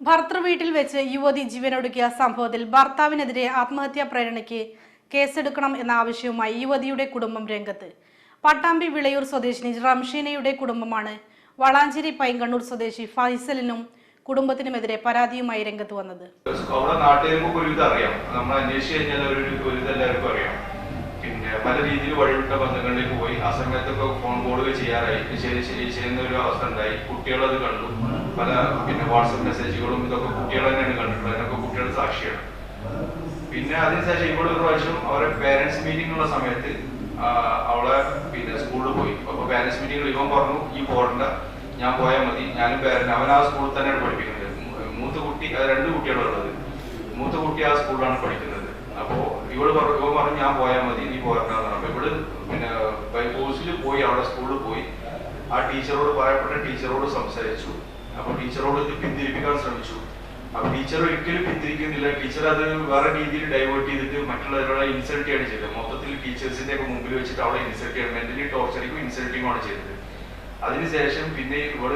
ഭർത്തൃ വീട്ടിൽ വെച്ച് യുവതി ജീവനൊടുക്കിയ സംഭവത്തിൽ ഭർത്താവിനെതിരെ ആത്മഹത്യാ പ്രേരണയ്ക്ക് കേസെടുക്കണം എന്ന ആവശ്യവുമായി യുവതിയുടെ കുടുംബം രംഗത്ത്. പട്ടാമ്പി വിളയൂർ സ്വദേശിനി റംഷീനയുടെ കുടുംബമാണ്. വളാഞ്ചേരി പൈങ്കണ്ണൂർ സ്വദേശി ഫൈസലിനും കുടുംബത്തിനുമെതിരെ പരാതിയുമായി രംഗത്ത് വന്നത്. അവിടെ നാട്ടുകാർക്ക് ഒരുവിധം അറിയാം. നമ്മൾ അന്വേഷിച്ച് ഒരു എല്ലാവർക്കും അറിയാം. പിന്നെ പല രീതിയിൽ വഴിവിട്ട ബന്ധങ്ങളിലേക്ക് പോയി. ആ സമയത്തൊക്കെ ഫോൺ കോളുകൾ ചെയ്യാറായി. ശരി ശരി ചെയ്യുന്ന ഒരു അവസ്ഥ ഉണ്ടായി. കുട്ടികൾ അത് കണ്ടു. പല പിന്നെ വാട്സപ്പ് മെസ്സേജുകളും ഇതൊക്കെ കുട്ടികൾ തന്നെയാണ് കണ്ടിട്ടുള്ളത്. അതിനൊക്കെ കുട്ടികൾ സാക്ഷിയാണ്. പിന്നെ അതിനുശേഷം ഇവിടെ ഒരു പ്രാവശ്യം അവരെ പേരൻസ് മീറ്റിംഗ് ഉള്ള സമയത്ത് അവളെ പിന്നെ സ്കൂളിൽ പോയി. അപ്പൊ പേരൻസ് മീറ്റിംഗിൽ ഇവൻ പറഞ്ഞു ഈ പോരണ്ട ഞാൻ പോയാൽ മതി. ഞാനും പേരന്റ് അവൻ ആ സ്കൂളിൽ തന്നെയാണ് പഠിപ്പിക്കുന്നത്. മൂത്ത കുട്ടി രണ്ട് കുട്ടികളുള്ളത് മൂത്ത കുട്ടി ആ സ്കൂളിലാണ് പഠിക്കുന്നത്. അപ്പോൾ ഇവൾ പറഞ്ഞു ഇവൻ പറഞ്ഞു ഞാൻ പോയാൽ മതി നീ പോരണ്ടെന്ന് അപ്പൊ ഇവൾ പിന്നെ ബൈ കോഴ്സിൽ പോയി അവിടെ സ്കൂളിൽ പോയി. ആ ടീച്ചറോട് പറയപ്പെട്ട ടീച്ചറോട് സംസാരിച്ചു. അപ്പൊ ടീച്ചറോട് പിന്തിരിപ്പിക്കാൻ ശ്രമിച്ചു. അപ്പൊ ടീച്ചർ ഒരിക്കലും പിന്തിരിക്കുന്നില്ല. ടീച്ചർ അത് വേറെ രീതിയിൽ ഡൈവേർട്ട് ചെയ്തിട്ട് മറ്റുള്ളവരോട് ഇൻസൾട്ട് ചെയ്യാണ് ചെയ്തത്. മൊത്തത്തിൽ ടീച്ചേഴ്സിന്റെ ഒക്കെ മുമ്പിൽ വെച്ചിട്ട് അവളെ ഇൻസൾട്ട് ചെയ്യണം. മെന്റലി ടോർച്ചറിങ്ങും ഇൻസൾട്ടിങ്ങും ആണ് ചെയ്തത്. അതിനുശേഷം പിന്നെ ഇവൾ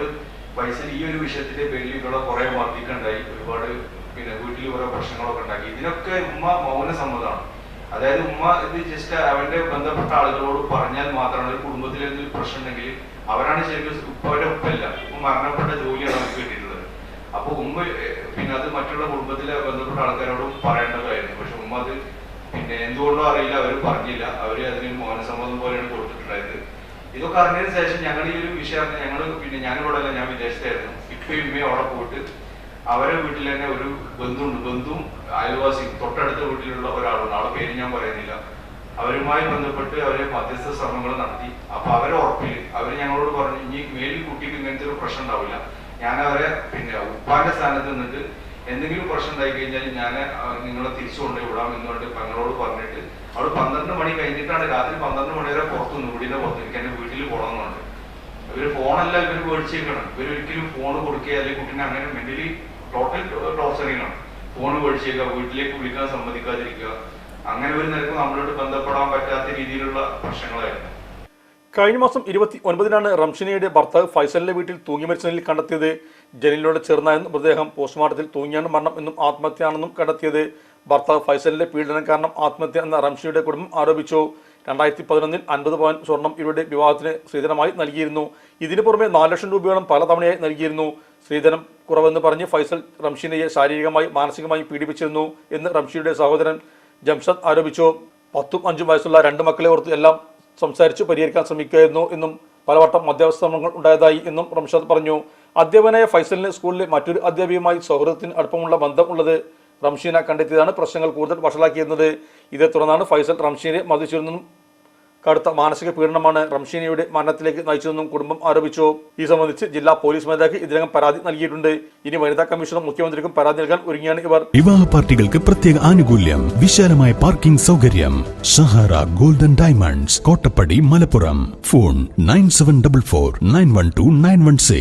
പൈസ ഈ ഒരു വിഷയത്തിന്റെ പേരിൽ ഇവളെ കുറെ വർദ്ധിക്കുണ്ടായി ഒരുപാട് പിന്നെ വീട്ടിൽ കുറെ പ്രശ്നങ്ങളൊക്കെ ഉണ്ടാക്കി. ഇതിനൊക്കെ ഉമ്മ മൗന സമ്മതമാണ്. അതായത് ഉമ്മ ഇത് ജസ്റ്റ് അവന്റെ ബന്ധപ്പെട്ട ആളുകളോട് പറഞ്ഞാൽ മാത്രമാണ് ഒരു കുടുംബത്തിൽ എന്തെങ്കിലും പ്രശ്നം ഉണ്ടെങ്കിൽ അവരാണ് ശരിക്കും ഉപ്പയുടെ ഉപ്പല്ല. ഉപ്പ മരണപ്പെട്ട ജോലിയാണ് അവർക്ക് കിട്ടിയിട്ടുള്ളത്. അപ്പൊ ഉമ്മ പിന്നെ അത് മറ്റുള്ള കുടുംബത്തിലെ ബന്ധപ്പെട്ട ആൾക്കാരോടും പറയേണ്ടതായിരുന്നു. പക്ഷെ ഉമ്മ അത് പിന്നെ എന്തുകൊണ്ടോ അറിയില്ല അവർ പറഞ്ഞില്ല. അവർ അതിന് മൗനസമ്മതം പോലെയാണ് കൊടുത്തിട്ടുണ്ടായത്. ഇതൊക്കെ അറിഞ്ഞതിന് ശേഷം ഞങ്ങൾ ഈ ഒരു വിഷയം ഞങ്ങൾ പിന്നെ ഞാനിവിടെ അല്ല ഞാൻ വിദേശത്തായിരുന്നു. ഇപ്പൊ ഉമ്മയും അവിടെ പോയിട്ട് അവരെ വീട്ടിൽ തന്നെ ഒരു ബന്ധുണ്ട്. ബന്ധു അയൽവാസി തൊട്ടടുത്ത വീട്ടിലുള്ള ഒരാളുണ്ട്. ആളെ പേര് ഞാൻ പറയുന്നില്ല. അവരുമായി ബന്ധപ്പെട്ട് അവരെ മധ്യസ്ഥ ശ്രമങ്ങൾ നടത്തി. അപ്പൊ അവരെ ഉറപ്പിൽ അവർ ഞങ്ങളോട് പറഞ്ഞു ഇനി മേലിൽ കുട്ടിക്ക് ഇങ്ങനത്തെ ഒരു പ്രശ്നം ഉണ്ടാവില്ല. ഞാൻ അവരെ പിന്നെ ഉപ്പാന്റെ സ്ഥാനത്ത് നിന്നിട്ട് എന്തെങ്കിലും പ്രശ്നം ഉണ്ടായി കഴിഞ്ഞാൽ ഞാൻ നിങ്ങളെ തിരിച്ചു കൊണ്ടുപോയി വിടാം എന്നുകൊണ്ട് പെങ്ങളോട് പറഞ്ഞിട്ട് അവൾ പന്ത്രണ്ട് മണി കഴിഞ്ഞിട്ടാണ് രാത്രി പന്ത്രണ്ട് മണി വരെ പുറത്തു നിന്ന് വീടിന്റെ പുറത്ത് എനിക്ക് എന്റെ വീട്ടിൽ പോകണമെന്നുണ്ട് ഇവർ ഫോണല്ല ഇവർ മേടിച്ചേക്കണം ഇവരൊരിക്കലും ഫോൺ കൊടുക്കുക അല്ലെങ്കിൽ കുട്ടീനെ അങ്ങനെ മെന്റലി ടോട്ടൽ ടോർച്ചറിങ് ആണ് ഫോൺ മേടിച്ചേക്കുക വീട്ടിലേക്ക് വിളിക്കാൻ സമ്മതിക്കാതിരിക്കുക അങ്ങനെ ഒരു നിരക്ക് നമ്മളോട് ബന്ധപ്പെടാൻ പറ്റാത്ത രീതിയിലുള്ള പ്രശ്നങ്ങളായിരുന്നു. കഴിഞ്ഞ മാസം ഇരുപത്തി ഒൻപതിനാണ് റംഷിനയുടെ ഭർത്താവ് ഫൈസലിന്റെ വീട്ടിൽ തൂങ്ങി മരിച്ച നിലയിൽ കണ്ടെത്തിയത്. ജനലിലൂടെ ചേർന്നായിരുന്നു മൃതദേഹം. പോസ്റ്റ്മോർട്ടത്തിൽ തൂങ്ങിയാണ് മരണം എന്നും ആത്മഹത്യയാണെന്നും കണ്ടെത്തിയത്. ഭർത്താവ് ഫൈസലിന്റെ പീഡനം കാരണം ആത്മഹത്യ എന്ന റംഷിയുടെ കുടുംബം ആരോപിച്ചു. രണ്ടായിരത്തി പതിനൊന്നിൽ അൻപത് പവൻ സ്വർണം ഇവരുടെ വിവാഹത്തിന് സ്ത്രീധനമായി നൽകിയിരുന്നു. ഇതിനു പുറമെ നാല് ലക്ഷം രൂപയോളം പലതവണയായി നൽകിയിരുന്നു. സ്ത്രീധനം കുറവെന്ന് പറഞ്ഞ് ഫൈസൽ റംഷീനയെ ശാരീരികമായി മാനസികമായി പീഡിപ്പിച്ചിരുന്നു എന്ന് റംഷിയുടെ സഹോദരൻ ജംഷദ് ആരോപിച്ചു. പത്തും അഞ്ചും വയസ്സുള്ള രണ്ട് മക്കളെ ഓർത്ത് എല്ലാം സംസാരിച്ച് പരിഹരിക്കാൻ ശ്രമിക്കുകയായിരുന്നു എന്നും പലവട്ടം മധ്യവസ്ഥ ശ്രമങ്ങൾ ഉണ്ടായതായി എന്നും റംഷദ് പറഞ്ഞു. അധ്യാപകനായ ഫൈസലിന് സ്കൂളിലെ മറ്റൊരു അധ്യാപികയുമായി സൗഹൃദത്തിന് അടുപ്പമുള്ള ബന്ധം ഉള്ളത് റംഷീന കണ്ടെത്തിയതാണ് പ്രശ്നങ്ങൾ കൂടുതൽ വഷളാക്കിയിരുന്നത്. ഇതേ തുടർന്നാണ് ഫൈസൽ റംഷീനെ മതിച്ചിരുന്നതും കടുത്ത മാനസിക പീഡനമാണ് റംഷീനയുടെ മരണത്തിലേക്ക് നയിച്ചതെന്നും കുടുംബം ആരോപിച്ചു. ഈ സംബന്ധിച്ച് ജില്ലാ പോലീസ് മേധാവിക്ക് ഇതിനകം പരാതി നൽകിയിട്ടുണ്ട്. ഇനി വനിതാ കമ്മീഷനും മുഖ്യമന്ത്രിക്കും പരാതി നൽകാൻ ഒരുങ്ങിയാണ് ഇവർ. വിവാഹ പാർട്ടികൾക്ക് പ്രത്യേക ആനുകൂല്യം വിശാലമായ പാർക്കിംഗ് സൗകര്യം Sahara Golden Diamonds Kottappadi Malappuram. Phone nine seven double four nine one two nine one six.